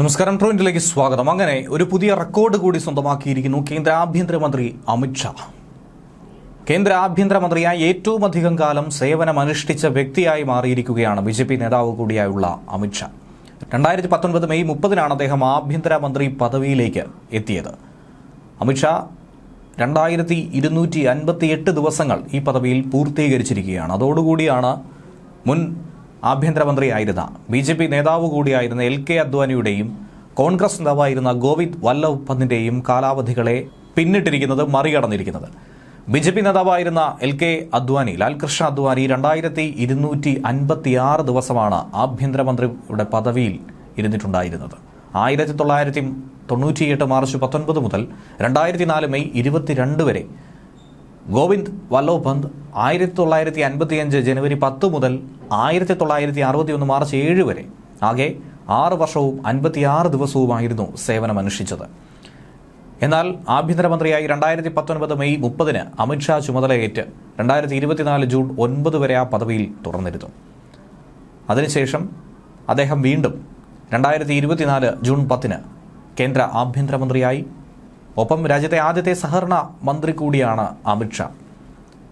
നമസ്കാരം ട്രോയിന്റിലേക്ക് സ്വാഗതം. അങ്ങനെ ഒരു പുതിയ റെക്കോർഡ് കൂടി സ്വന്തമാക്കിയിരിക്കുന്നു കേന്ദ്ര ആഭ്യന്തരമന്ത്രി അമിത്ഷാ കേന്ദ്ര ആഭ്യന്തരമന്ത്രിയായി ഏറ്റവും അധികം കാലം സേവനമനുഷ്ഠിച്ച വ്യക്തിയായി മാറിയിരിക്കുകയാണ് ബി ജെ പി നേതാവ് കൂടിയായുള്ള അമിത്ഷാ രണ്ടായിരത്തി പത്തൊൻപത് മെയ് മുപ്പതിനാണ് അദ്ദേഹം ആഭ്യന്തരമന്ത്രി പദവിയിലേക്ക് എത്തിയത്. അമിത്ഷാ രണ്ടായിരത്തി ഇരുന്നൂറ്റി അൻപത്തി എട്ട് ദിവസങ്ങൾ ഈ പദവിയിൽ പൂർത്തീകരിച്ചിരിക്കുകയാണ്. അതോടുകൂടിയാണ് മുൻ ആഭ്യന്തരമന്ത്രിയായിരുന്ന ബി ജെ പി നേതാവ് കൂടിയായിരുന്ന എൽ കെ അദ്വാനിയുടെയും കോൺഗ്രസ് നേതാവായിരുന്ന ഗോവിന്ദ് വല്ലഭ് പന്തിന്റെയും കാലാവധികളെ പിന്നിട്ടിരിക്കുന്നത് മറികടന്നിരിക്കുന്നത്. ബി ജെ പി നേതാവായിരുന്ന എൽ കെ അദ്വാനി ലാൽകൃഷ്ണ അദ്വാനി രണ്ടായിരത്തി ഇരുന്നൂറ്റി അൻപത്തി ആറ് ദിവസമാണ് ആഭ്യന്തരമന്ത്രിയുടെ പദവിയിൽ ഇരുന്നിട്ടുണ്ടായിരുന്നത്. ആയിരത്തി തൊള്ളായിരത്തി തൊണ്ണൂറ്റിയെട്ട് മാർച്ച് പത്തൊൻപത് മുതൽ രണ്ടായിരത്തി നാല് മെയ് ഇരുപത്തിരണ്ട് വരെ ഗോവിന്ദ് വല്ലഭ് പന്ത് ആയിരത്തി തൊള്ളായിരത്തി അൻപത്തിയഞ്ച് ജനുവരി പത്ത് മുതൽ ആയിരത്തി തൊള്ളായിരത്തി അറുപത്തി ഒന്ന് മാർച്ച് ഏഴ് വരെ. ആകെ ആറ് വർഷവും അൻപത്തിയാറ് ദിവസവുമായിരുന്നു സേവനമനുഷ്ഠിച്ചത്. എന്നാൽ ആഭ്യന്തരമന്ത്രിയായി രണ്ടായിരത്തി പത്തൊൻപത് മെയ് മുപ്പതിന് അമിത്ഷാ ചുമതലയേറ്റ് രണ്ടായിരത്തി ഇരുപത്തിനാല് ജൂൺ ഒൻപത് വരെ ആ പദവിയിൽ തുടർന്നിരുന്നു അതിനുശേഷം അദ്ദേഹം വീണ്ടും രണ്ടായിരത്തി ഇരുപത്തിനാല് ജൂൺ പത്തിന് കേന്ദ്ര ആഭ്യന്തരമന്ത്രിയായി ഒപ്പം രാജ്യത്തെ ആദ്യത്തെ സഹകരണ മന്ത്രി കൂടിയാണ് അമിത്ഷാ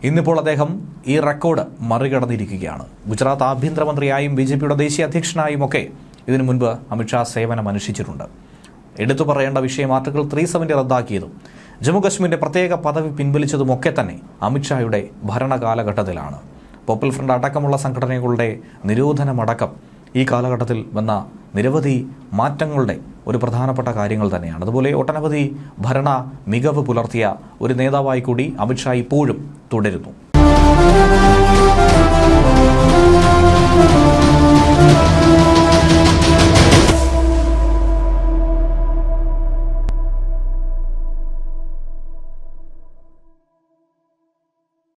ഇന്നിപ്പോൾ അദ്ദേഹം ഈ റെക്കോർഡ് മറികടന്നിരിക്കുകയാണ്. ഗുജറാത്ത് ആഭ്യന്തരമന്ത്രിയായും ബി ജെ പിയുടെ ദേശീയ അധ്യക്ഷനായും ഒക്കെ ഇതിനു മുൻപ് അമിത്ഷാ സേവനം അനുഷ്ഠിച്ചിട്ടുണ്ട് എടുത്തു പറയേണ്ട വിഷയം ആർട്ടിക്കിൾ ത്രീ സെവന്റെ റദ്ദാക്കിയതും ജമ്മുകശ്മീരിന്റെ പ്രത്യേക പദവി പിൻവലിച്ചതുമൊക്കെ തന്നെ അമിത്ഷായുടെ ഭരണകാലഘട്ടത്തിലാണ്. പോപ്പുലർ ഫ്രണ്ട് അടക്കമുള്ള സംഘടനകളുടെ നിരോധനമടക്കം ഈ കാലഘട്ടത്തിൽ വന്ന നിരവധി മാറ്റങ്ങളുടെ ഒരു പ്രധാനപ്പെട്ട കാര്യങ്ങൾ തന്നെയാണ്. അതുപോലെ ഒട്ടനവധി ഭരണ മികവ് പുലർത്തിയ ഒരു നേതാവായി കൂടി അമിത്ഷാ ഇപ്പോഴും തുടരുന്നു.